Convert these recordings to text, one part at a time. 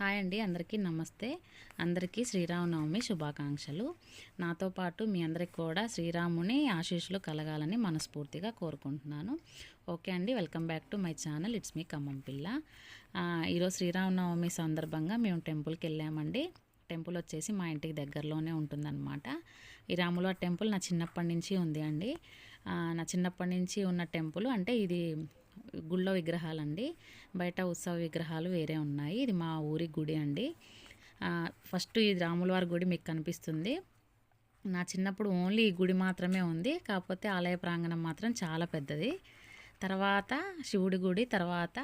Hi అండి అందరికీ నమస్తే. అందరికీ శ్రీరామనవమి శుభాకాంక్షలు. నాతో పాటు మీ అందరికి కూడా శ్రీరాముని ఆశీస్సులు కలగాలని మనస్ఫూర్తిగా కోరుకుంటున్నాను. ఓకే అండి welcome back to my channel. It's me Khammam పిల్ల. ఈరోజు శ్రీరామనవమి సందర్భంగా మేము టెంపుల్కి వెళ్ళామండి. టెంపుల్ వచ్చేసి మా ఇంటికి దగ్గరలోనే ఉంటుందన్నమాట. ఈ రాముల టెంపుల్ నా చిన్నప్పటి నుంచి ఉంది అండి. నా చిన్నప్పటి నుంచి ఉన్న టెంపుల్ అంటే ఇది గుళ్ళో విగ్రహాలండి. బయట ఉత్సవ విగ్రహాలు వేరే ఉన్నాయి. ఇది మా ఊరి గుడి అండి. ఫస్ట్ ఇది రాములవారి గుడి మీకు కనిపిస్తుంది. నా చిన్నప్పుడు ఓన్లీ ఈ గుడి మాత్రమే ఉంది. కాకపోతే ఆలయ ప్రాంగణం మాత్రం చాలా పెద్దది. తర్వాత శివుడి గుడి తర్వాత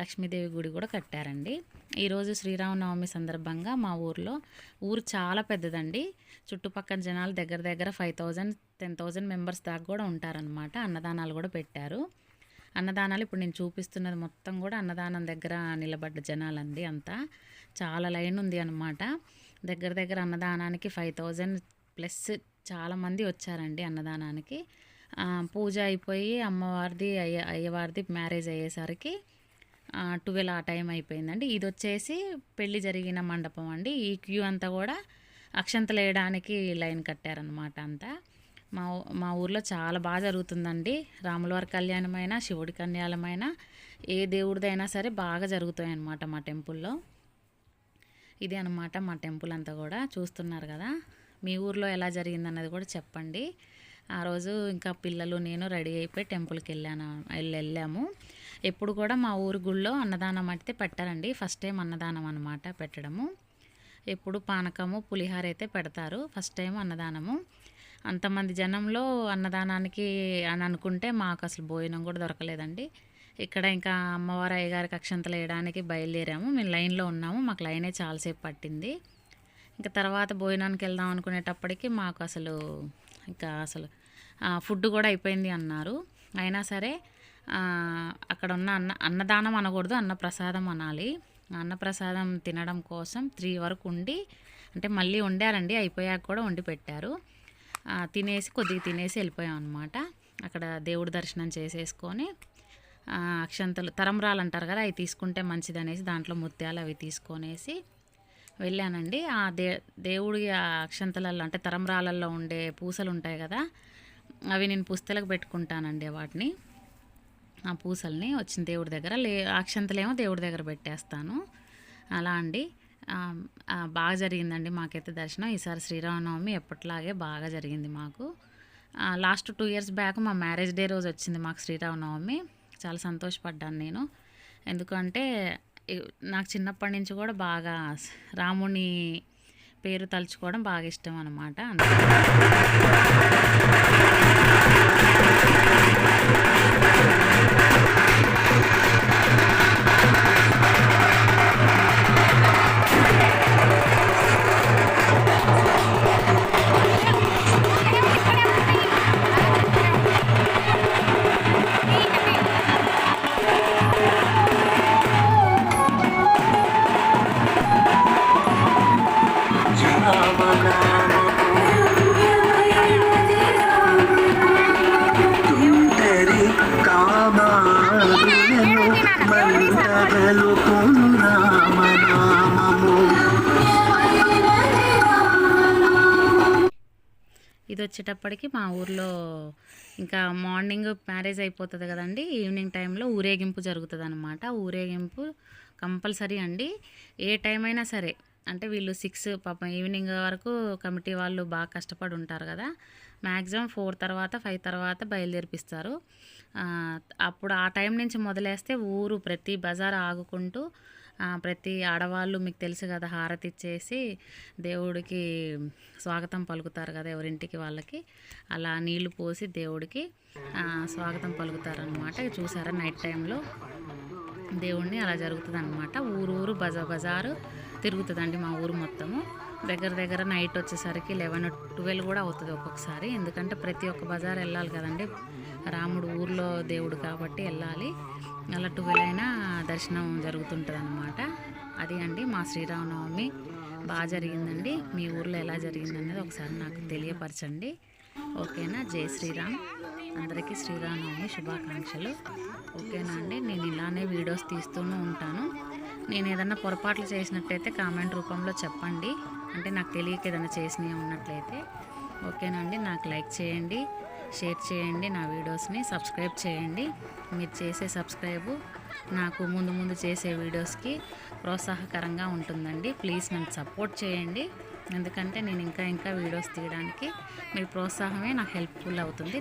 లక్ష్మీదేవి గుడి కూడా కట్టారండి. ఈరోజు శ్రీరామనవమి సందర్భంగా మా ఊర్లో ఊరు చాలా పెద్దదండి. చుట్టుపక్కల జనాలు దగ్గర దగ్గర five thousand ten thousand members దాకా కూడా ఉంటారనమాట అన్నదానాలు కూడా పెట్టారు. అన్నదానాలు ఇప్పుడు నేను చూపిస్తున్నది మొత్తం కూడా అన్నదానం దగ్గర నిలబడ్డ జనాలండి అంతా. చాలా లైన్ ఉంది అనమాట దగ్గర దగ్గర అన్నదానానికి ఫైవ్ థౌజండ్ ప్లస్ చాలామంది వచ్చారండి అన్నదానానికి. పూజ అయిపోయి అమ్మవారిది అయ్య అయ్యవారిది మ్యారేజ్ అయ్యేసరికి ట్వెల్వ్ ఆ టైం అయిపోయిందండి. ఇది వచ్చేసి పెళ్ళి జరిగిన మండపం అండి. ఈ క్యూ అంతా కూడా అక్షంతలు వేయడానికి లైన్ కట్టారనమాట అంతా. మా ఊ- మా ఊర్లో చాలా బాగా జరుగుతుందండి. రాములవారి కళ్యాణమైన శివుడి కళ్యాణమైన ఏ దేవుడిదైనా సరే బాగా జరుగుతాయి అన్నమాట మా టెంపుల్లో. ఇది అనమాట మా టెంపుల్ అంతా కూడా చూస్తున్నారు కదా. మీ ఊర్లో ఎలా జరిగిందన్నది కూడా చెప్పండి. ఆ రోజు ఇంకా పిల్లలు నేను రెడీ అయిపోయి టెంపుల్కి వెళ్ళాను వెళ్ళి వెళ్ళాము. ఎప్పుడు కూడా మా ఊరి గుళ్ళో అన్నదానం అయితే పెట్టారండి. ఫస్ట్ టైం అన్నదానం అనమాట పెట్టడము. ఎప్పుడు పానకము పులిహార అయితే పెడతారు. ఫస్ట్ టైం అన్నదానము. అంతమంది జనంలో అన్నదానానికి అని అనుకుంటే మాకు అసలు భోజనం కూడా దొరకలేదండి. ఇక్కడ ఇంకా అమ్మవారు అయ్యగారికి అక్షంతలు వేయడానికి బయలుదేరాము. మేము లైన్లో ఉన్నాము. మాకు లైనే చాలాసేపు పట్టింది. ఇంకా తర్వాత భోజనానికి వెళ్దాం అనుకునేటప్పటికి మాకు అసలు ఇంకా అసలు ఫుడ్ కూడా అయిపోయింది అన్నారు. అయినా సరే అక్కడ ఉన్న అన్న అన్నదానం అనకూడదు అన్నప్రసాదం అనాలి. అన్నప్రసాదం తినడం కోసం త్రీ వరకు ఉండి అంటే మళ్ళీ వండారండి అయిపోయాక కూడా వండి పెట్టారు. తినేసి కొద్దిగా తినేసి వెళ్ళిపోయాం అనమాట అక్కడ దేవుడి దర్శనం చేసేసుకొని అక్షంతలు తరంరాలు అంటారు కదా అవి తీసుకుంటే మంచిది అనేసి దాంట్లో ముత్యాలు అవి తీసుకొనేసి వెళ్ళానండి. ఆ దే దేవుడి అక్షంతలలో అంటే తరంరాలలో ఉండే పూసలు ఉంటాయి కదా అవి నేను పుస్తలకు పెట్టుకుంటానండి వాటిని. ఆ పూసల్ని వచ్చిన దేవుడి దగ్గర లే అక్షంతలేమో దేవుడి దగ్గర పెట్టేస్తాను. అలా అండి. బాగా జరిగిందండి మాకైతే దర్శనం. ఈసారి శ్రీరామనవమి ఎప్పటిలాగే బాగా జరిగింది మాకు. లాస్ట్ టూ ఇయర్స్ బ్యాక్ మా మ్యారేజ్ డే రోజు వచ్చింది మాకు శ్రీరామనవమి. చాలా సంతోషపడ్డాను నేను. ఎందుకంటే నాకు చిన్నప్పటి నుంచి కూడా బాగా రాముని పేరు తలుచుకోవడం బాగా ఇష్టం అనమాట ఇది వచ్చేటప్పటికి మా ఊర్లో ఇంకా మార్నింగ్ మ్యారేజ్ అయిపోతుంది కదండి. ఈవినింగ్ టైంలో ఊరేగింపు జరుగుతుంది అనమాట ఊరేగింపు కంపల్సరీ అండి. ఏ టైం అయినా సరే అంటే వీళ్ళు సిక్స్ పాపం ఈవినింగ్ వరకు కమిటీ వాళ్ళు బాగా కష్టపడి ఉంటారు కదా. మ్యాక్సిమం ఫోర్ తర్వాత ఫైవ్ తర్వాత బయలుదేరిపిస్తారు. అప్పుడు ఆ టైం నుంచి మొదలేస్తే ఊరు ప్రతి బజార్ ఆగుకుంటూ ప్రతి ఆడవాళ్ళు మీకు తెలుసు కదా హారతి ఇచ్చేసి దేవుడికి స్వాగతం పలుకుతారు కదా ఎవరింటికి వాళ్ళకి. అలా నీళ్ళు పోసి దేవుడికి స్వాగతం స్వాగతం పలుకుతారనమాట చూసారా నైట్ టైంలో దేవుణ్ణి అలా జరుగుతుంది అనమాట ఊరు ఊరు బజ బజారు తిరుగుతుందండి మా ఊరు మొత్తము. దగ్గర దగ్గర నైట్ వచ్చేసరికి లెవెన్ ట్వెల్వ్ కూడా అవుతుంది ఒక్కొక్కసారి. ఎందుకంటే ప్రతి ఒక్క బజార్ వెళ్ళాలి కదండి. రాముడు ఊర్లో దేవుడు కాబట్టి వెళ్ళాలి. అలా ట్వెల్వ్ అయినా దర్శనం జరుగుతుంటుంది అనమాట అది అండి మా శ్రీరామనవమి. బాగా జరిగిందండి. మీ ఊర్లో ఎలా జరిగిందనేది ఒకసారి నాకు తెలియపరచండి. ఓకేనా? జై శ్రీరామ్. అందరికీ శ్రీరామనవమి శుభాకాంక్షలు. ఓకేనా అండి? నేను ఇలానే వీడియోస్ తీస్తూనే ఉంటాను. నేను ఏదన్నా పొరపాట్లు చేసినట్టయితే కామెంట్ రూపంలో చెప్పండి. అంటే నాకు తెలియక ఏదైనా చేసినవి ఉన్నట్లయితే ఓకేనండి నాకు లైక్ చేయండి షేర్ చేయండి నా వీడియోస్ని సబ్స్క్రైబ్ చేయండి. మీరు చేసే సబ్స్క్రైబు నాకు ముందు ముందు చేసే వీడియోస్కి ప్రోత్సాహకరంగా ఉంటుందండి. ప్లీజ్ నన్ను సపోర్ట్ చేయండి. ఎందుకంటే నేను ఇంకా ఇంకా వీడియోస్ తీయడానికి మీ ప్రోత్సాహమే నాకు హెల్ప్ఫుల్ అవుతుంది.